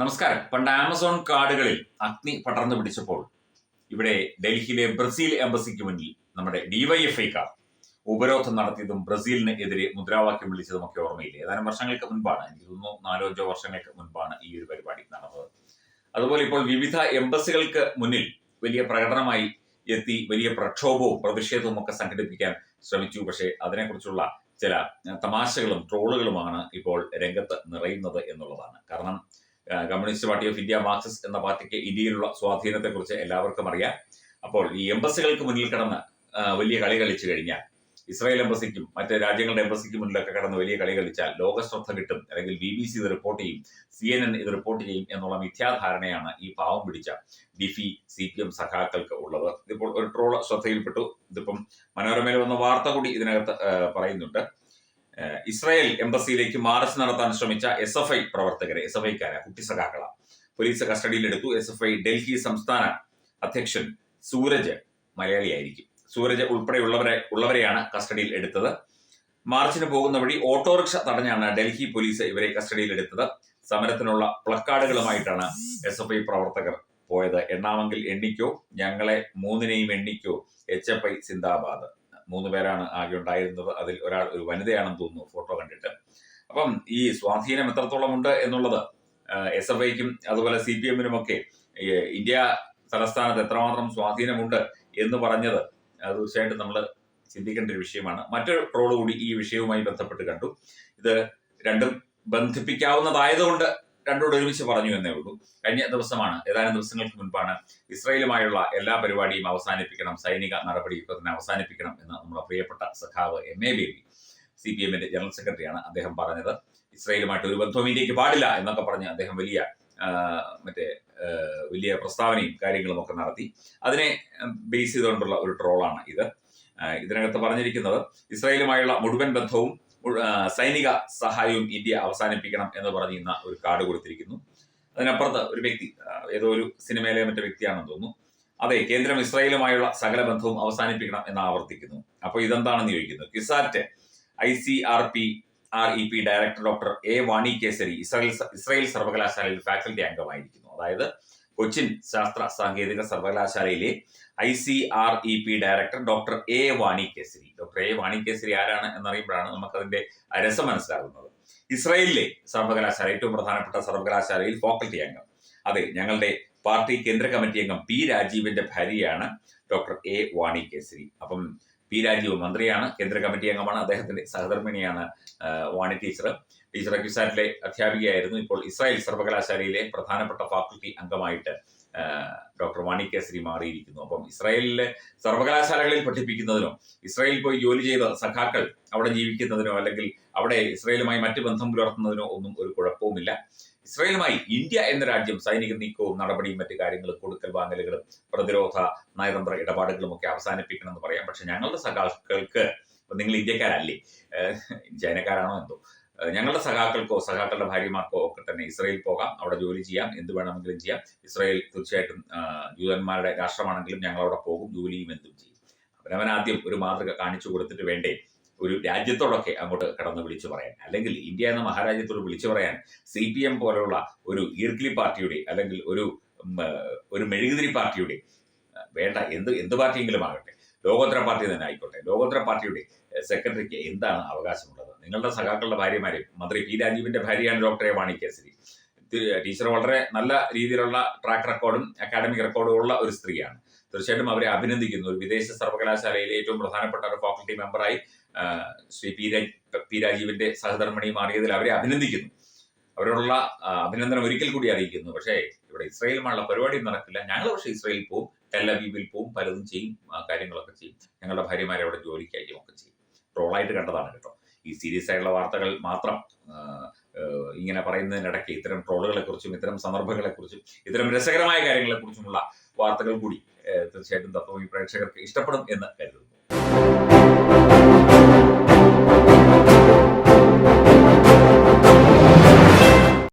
നമസ്കാരം. പണ്ട് ആമസോൺ കാടുകളിൽ അഗ്നി പടർന്നു പിടിച്ചപ്പോൾ ഇവിടെ ഡൽഹിയിലെ ബ്രസീൽ എംബസിക്ക് മുന്നിൽ നമ്മുടെ ഡിവൈഎഫ്ഐക്കാർ ഉപരോധം നടത്തിയതും ബ്രസീലിന് എതിരെ മുദ്രാവാക്യം വിളിച്ചതും ഒക്കെ ഓർമ്മയില്ലേ? ഏതാനും വർഷങ്ങൾക്ക് മുൻപാണ് എനിക്ക് തോന്നുന്നു നാലോ അഞ്ചോ വർഷങ്ങൾക്ക് മുൻപാണ് ഈ ഒരു പരിപാടി നടന്നത്. അതുപോലെ ഇപ്പോൾ വിവിധ എംബസികൾക്ക് മുന്നിൽ വലിയ പ്രകടനമായി എത്തി വലിയ പ്രക്ഷോഭവും പ്രതിഷേധവും ഒക്കെ സംഘടിപ്പിക്കാൻ ശ്രമിച്ചു. പക്ഷേ അതിനെക്കുറിച്ചുള്ള ചില തമാശകളും ട്രോളുകളുമാണ് ഇപ്പോൾ രംഗത്ത് നിറയുന്നത് എന്നുള്ളതാണ്. കാരണം communist party of India Marxist എന്ന പാർട്ടിക്ക് ഇന്ത്യയിലുള്ള സ്വാധീനത്തെക്കുറിച്ച് എല്ലാവർക്കും അറിയാം. അപ്പോൾ ഈ എംബസികൾക്ക് മുന്നിൽ കടന്ന് വലിയ കളി കളിച്ചു കഴിഞ്ഞാൽ ഇസ്രായേൽ എംബസിക്കും മറ്റ് രാജ്യങ്ങളുടെ എംബസിക്കും മുന്നിലൊക്കെ കടന്ന് വലിയ കളി കളിച്ചാൽ ലോക ശ്രദ്ധ കിട്ടും. അല്ലെങ്കിൽ ബി ബി സി ഇത് റിപ്പോർട്ട് ചെയ്യും സി എൻ എൻ ഇത് റിപ്പോർട്ട് ചെയ്യും എന്നുള്ള മിഥ്യാധാരണയാണ് ഈ പാവം പിടിച്ച ഡിഫി സി പി എം സഖാക്കൾക്ക് ഉള്ളത്. ഇതിപ്പോൾ ഒരു ട്രോൾ ശ്രദ്ധയിൽപ്പെട്ടു. ഇതിപ്പം മനോരമയിൽ വന്ന വാർത്ത കൂടി ഇതിനകത്ത് പറയുന്നുണ്ട്. ഇസ്രായേൽ എംബസിയിലേക്ക് മാർച്ച് നടത്താൻ ശ്രമിച്ച എസ് എഫ് ഐ പ്രവർത്തകരെ എസ് എഫ് ഐക്കാരെ കുട്ടി സഖാക്കള. പോലീസ് കസ്റ്റഡിയിലെടുത്തു എസ് എഫ് ഐ ഡൽഹി സംസ്ഥാന അധ്യക്ഷൻ സൂരജ് മലയാളിയായിരിക്കും. സൂരജ് ഉൾപ്പെടെയുള്ളവരെ ഉള്ളവരെയാണ് കസ്റ്റഡിയിൽ എടുത്തത്. മാർച്ചിന് പോകുന്ന വഴി ഓട്ടോറിക്ഷ തടഞ്ഞാണ് ഡൽഹി പോലീസ് ഇവരെ കസ്റ്റഡിയിലെടുത്തത് സമരത്തിനുള്ള പ്ലക്കാർഡുകളുമായിട്ടാണ് എസ് എഫ് ഐ പ്രവർത്തകർ പോയത്. എണ്ണാമെങ്കിൽ എണ്ണിക്കോ ഞങ്ങളെ മൂന്നിനെയും എണ്ണിക്കോ. എച്ച് എഫ് ഐ സിന്ദാബാദ്. മൂന്ന് പേരാണ് ആകെ ഉണ്ടായിരുന്നത്. അതിൽ ഒരാൾ ഒരു വനിതയാണെന്ന് തോന്നുന്നു ഫോട്ടോ കണ്ടിട്ട്. അപ്പം ഈ സ്വാധീനം എത്രത്തോളം ഉണ്ട് എന്നുള്ളത് എസ് എഫ് ഐക്കും അതുപോലെ സി പി എമ്മിനും ഒക്കെ ഇന്ത്യ തലസ്ഥാനത്ത് എത്രമാത്രം സ്വാധീനമുണ്ട് എന്ന് പറഞ്ഞത് തീർച്ചയായിട്ടും നമ്മൾ ചിന്തിക്കേണ്ട ഒരു വിഷയമാണ്. മറ്റൊരു ട്രോൾ കൂടി ഈ വിഷയവുമായി ബന്ധപ്പെട്ട് കണ്ടു. ഇത് രണ്ടും ബന്ധിപ്പിക്കാവുന്നതായതുകൊണ്ട് രണ്ടോട് ഒരുമിച്ച് പറഞ്ഞു എന്നേ ഉള്ളൂ. കഴിഞ്ഞ ദിവസമാണ് ഏതാനും ദിവസങ്ങൾക്ക് മുൻപാണ് ഇസ്രയേലുമായുള്ള എല്ലാ പരിപാടിയും അവസാനിപ്പിക്കണം സൈനിക നടപടിയൊക്കെ തന്നെ അവസാനിപ്പിക്കണം എന്ന് നമ്മുടെ പ്രിയപ്പെട്ട സഖാവ് M A Baby C P എമ്മിന്റെ ജനറൽ സെക്രട്ടറിയാണ് അദ്ദേഹം പറഞ്ഞത്. ഇസ്രയേലുമായിട്ട് ഒരു ബന്ധവും ഇന്ത്യയ്ക്ക് പാടില്ല എന്നൊക്കെ പറഞ്ഞ് അദ്ദേഹം വലിയ മറ്റേ വലിയ പ്രസ്താവനയും കാര്യങ്ങളും ഒക്കെ നടത്തി. അതിനെ ബേസ് ചെയ്തുകൊണ്ടുള്ള ഒരു ട്രോളാണ് ഇത്. ഇതിനകത്ത് പറഞ്ഞിരിക്കുന്നത് ഇസ്രായേലുമായുള്ള മുഴുവൻ ബന്ധവും സൈനിക സഹായവും ഇന്ത്യ അവസാനിപ്പിക്കണം എന്ന് പറഞ്ഞിരുന്ന ഒരു കാർഡ് കൊടുത്തിരിക്കുന്നു. അതിനപ്പുറത്ത് ഒരു വ്യക്തി ഏതോ ഒരു സിനിമയിലെ മറ്റു വ്യക്തിയാണെന്ന് തോന്നുന്നു. അതെ കേന്ദ്രം ഇസ്രായേലുമായുള്ള സകല ബന്ധവും അവസാനിപ്പിക്കണം എന്ന് ആവർത്തിക്കുന്നു. അപ്പോൾ ഇതെന്താണെന്ന് ചോദിക്കുന്നു. CUSAT I C R P R E P director doctor A Vani Kesari Israel Israel സർവകലാശാലയിൽ ഫാക്കൽറ്റി അംഗമായിരിക്കുന്നു. അതായത് കൊച്ചിൻ ശാസ്ത്ര സാങ്കേതിക സർവകലാശാലയിലെ I C R E P director doctor A Vani Kesari doctor A Vani Kesari ആരാണ് എന്നറിയുമ്പോഴാണ് നമുക്കതിന്റെ രസം മനസ്സിലാകുന്നത്. ഇസ്രായേലിലെ സർവകലാശാല ഏറ്റവും പ്രധാനപ്പെട്ട സർവകലാശാലയിൽ ഫാക്കൽറ്റി അംഗം. അതെ ഞങ്ങളുടെ പാർട്ടി കേന്ദ്ര കമ്മിറ്റി അംഗം പി രാജീവിന്റെ ഭാര്യയാണ് ഡോക്ടർ എ വാണി കേസരി അപ്പം പി രാജീവ് മന്ത്രിയാണ് കേന്ദ്ര കമ്മിറ്റി അംഗമാണ് അദ്ദേഹത്തിന്റെ സഹധർമ്മിണിയാണ് വാണി ടീച്ചർ ടീച്ചർ അക്യുസാറ്റിലെ അധ്യാപികയായിരുന്നു. ഇപ്പോൾ ഇസ്രായേൽ സർവകലാശാലയിലെ പ്രധാനപ്പെട്ട ഫാക്കൽറ്റി അംഗമായിട്ട് ഡോക്ടർ വാണി കേസരി മാറിയിരിക്കുന്നു. അപ്പം ഇസ്രായേലിലെ സർവകലാശാലകളിൽ പഠിപ്പിക്കുന്നതിനോ ഇസ്രായേലിൽ പോയി ജോലി ചെയ്ത സഖാക്കൾ അവിടെ ജീവിക്കുന്നതിനോ അല്ലെങ്കിൽ അവിടെ ഇസ്രായേലുമായി മറ്റ് ബന്ധം പുലർത്തുന്നതിനോ ഒന്നും ഒരു കുഴപ്പവുമില്ല. ഇസ്രായേലുമായി ഇന്ത്യ എന്ന രാജ്യം സൈനിക നീക്കവും നടപടിയും മറ്റു കാര്യങ്ങളും കൊടുക്കൽ വാങ്ങലുകളും പ്രതിരോധ നയതന്ത്ര ഇടപാടുകളും ഒക്കെ അവസാനിപ്പിക്കണമെന്ന് പറയാം. പക്ഷെ ഞങ്ങളുടെ സഖാക്കൾക്ക് നിങ്ങൾ ഇന്ത്യക്കാരല്ലേ? ചൈനക്കാരാണോ എന്തോ? ഞങ്ങളുടെ സഖാക്കൾക്കോ സഖാക്കളുടെ ഭാര്യമാർക്കോ ഒക്കെ തന്നെ ഇസ്രയേൽ പോകാം. അവിടെ ജോലി ചെയ്യാം. എന്ത് വേണമെങ്കിലും ചെയ്യാം. ഇസ്രയേൽ തീർച്ചയായിട്ടും ജൂതന്മാരുടെ രാഷ്ട്രമാണെങ്കിലും ഞങ്ങൾ അവിടെ പോകും ജോലിയും എന്തും ചെയ്യും. അവനവൻ ആദ്യം ഒരു മാതൃക കാണിച്ചു കൊടുത്തിട്ട് വേണ്ടേ? ഒരു രാജ്യത്തോടൊക്കെ അങ്ങോട്ട് കടന്ന് വിളിച്ചു പറയാൻ. അല്ലെങ്കിൽ ഇന്ത്യ എന്ന മഹാരാജ്യത്തോട് വിളിച്ചു പറയാൻ സി പി എം പോലുള്ള ഒരു ഈർക്കിലി പാർട്ടിയുടെ അല്ലെങ്കിൽ ഒരു ഒരു മെഴുകുതിരി പാർട്ടിയുടെ വേണ്ട എന്ത് എന്ത് പാർട്ടിയെങ്കിലും ആകട്ടെ. ലോകോത്തര പാർട്ടി തന്നെ ആയിക്കോട്ടെ. ലോകോത്തര പാർട്ടിയുടെ സെക്രട്ടറിക്ക് എന്താണ് അവകാശമുള്ളത്? നിങ്ങളുടെ സഖാക്കളുടെ ഭാര്യമാരെ മന്ത്രി പി രാജീവിന്റെ ഭാര്യയാണ് doctor A Vani Kesari. Teacher വളരെ നല്ല രീതിയിലുള്ള ട്രാക്ക് റെക്കോർഡും അക്കാഡമിക് റെക്കോർഡും ഉള്ള ഒരു സ്ത്രീയാണ്. തീർച്ചയായിട്ടും അവരെ അഭിനന്ദിക്കുന്നു. ഒരു വിദേശ സർവകലാശാലയിലെ ഏറ്റവും പ്രധാനപ്പെട്ട ഒരു ഫാക്കൽറ്റി മെമ്പറായി ശ്രീ പി പി രാജീവിന്റെ സഹധർമ്മിണി മാറിയതിൽ അവരെ അഭിനന്ദിക്കുന്നു. അവരോടുള്ള അഭിനന്ദനം ഒരിക്കൽ കൂടി അറിയിക്കുന്നു. പക്ഷേ ഇവിടെ ഇസ്രയേലുമായുള്ള പരിപാടി നടക്കില്ല. ഞങ്ങൾ പക്ഷേ ഇസ്രയേലിൽ പോവും ടെലവീവിൽ പോവും പലതും ചെയ്യും കാര്യങ്ങളൊക്കെ ചെയ്യും. ഞങ്ങളുടെ ഭാര്യമാരെ അവിടെ ജോലിക്ക് അയക്കും ഒക്കെ ചെയ്യും. ട്രോളായിട്ട് കണ്ടതാണ് കേട്ടോ. ഈ സീരിയസ് ആയിട്ടുള്ള വാർത്തകൾ മാത്രം ഇങ്ങനെ പറയുന്നതിനിടയ്ക്ക് ഇത്തരം ട്രോളുകളെ കുറിച്ചും ഇത്തരം സന്ദർഭങ്ങളെ കുറിച്ചും ഇത്തരം രസകരമായ കാര്യങ്ങളെ കുറിച്ചുമുള്ള വാർത്തകൾ കൂടി തീർച്ചയായിട്ടും തത്വമി പ്രേക്ഷകർക്ക് ഇഷ്ടപ്പെടും എന്ന് കരുതുന്നു.